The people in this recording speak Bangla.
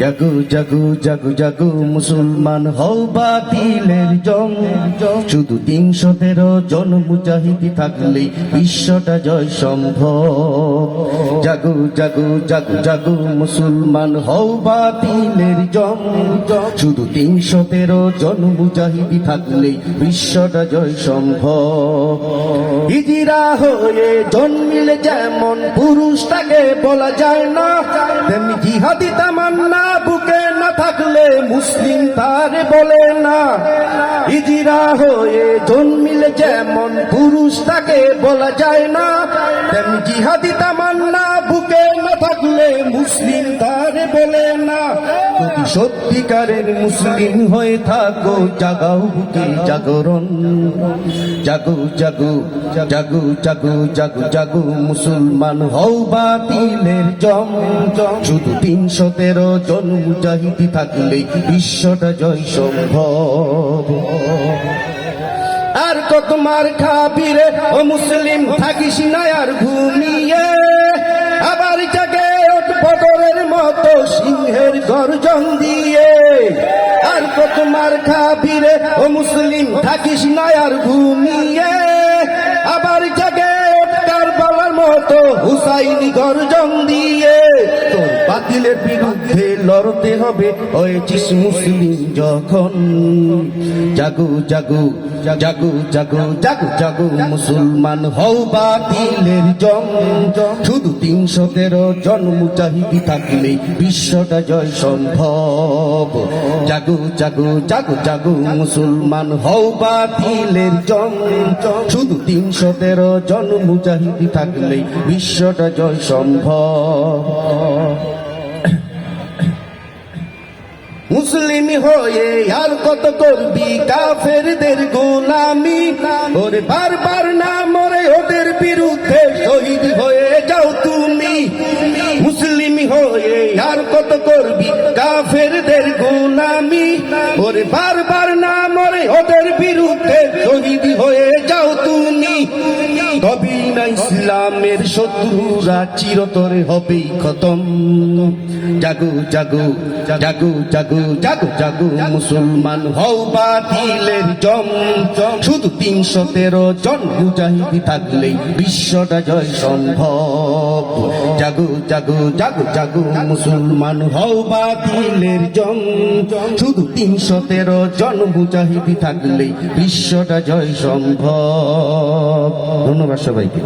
জাগু জাগু জাগু জাগু, মুসলমান হও বাতিলের জং। শুধু তিনশো তেরো জন মুজাহিদি থাকলেই বিশ্বটা জয় সম্ভব। জাগু জাগু জাগু জাগু, মুসলমান হও বাতিলের জং। শুধু তিনশো তেরো জন মুজাহিদি থাকলেই বিশ্বটা জয় সম্ভব। ইজিরা হয়ে জন্মিলে যেমন পুরুষটাকে বলা যায় না, তেমনি জিহাদি তামান্না বুকে না থাকলে মুসলিম তার বলে না। ইজিরা হয়ে জন্মিলে যেমন পুরুষ তাকে বলা যায় না, তেমনি জিহাদি তামান্না বুকে মুসলিম তার বলে না, যদি সত্যিকারের মুসলিম হয়ে থাকো, জাগাও বুকে জাগরণ জাগু জাগু জাগু জাগু জাগু জাগু, মুসলমান হও বাতিলের জম। শুধু তিনশো তেরো জন মুজাহিদি থাকলে বিশ্বটা জয় সম্ভব। আর কত মার খাবি রে ও মুসলিম থাকিস না আর ঘুমিয়ে। গর্জন দিয়ে, আর কত মার খাবি রে ও মুসলিম থাকিস না আর ঘুমিয়ে। আবার জাগে তার কারবালার মতো হুসাইনি গর্জন দিয়ে, তোর বাতিলের বিরুদ্ধে লড়তে হবে হয়েছিস মুসলিম যখন। জাগু জাগু জাগু জাগু জাগু জাগু, মুসলমান হও বাতিলের জম শুধু তিনশো তেরো জন মুজাহিদি থাকলে বিশ্বটা জয় সম্ভব। জাগু জাগু জাগু জাগু, মুসলমান হও বাতিলের জম শুধু তিনশো তেরো জন মুজাহিদি থাকলে বিশ্বটা জয় সম্ভব। মুসলিম হয়ে আর কত করবি? কাফেরদের গোলামি। ওরে বারবার না মরে, ওদের বিরুদ্ধে শহীদ হয়ে যাও তুমি। মুসলিম হয়ে আর কত করবি? কাফেরদের গোলামি। ওরে বারবার না ইসলামের শত্রুরা চিরতরে হবেই খতম। জাগু জাগু জাগু জাগু জাগু জাগু, মুসলমান হও বাতিলের জম। শুধু তিনশো তেরো জন মুজাহিদি থাকলে বিশ্বটা জয় সম্ভব। জাগু জাগু জাগু জাগু, মুসলমান হও বাতিলের জম। শুধু তিনশো তেরো জন মুজাহিদি থাকলে বিশ্বটা জয় সম্ভব। ধন্যবাদ সবাইকে।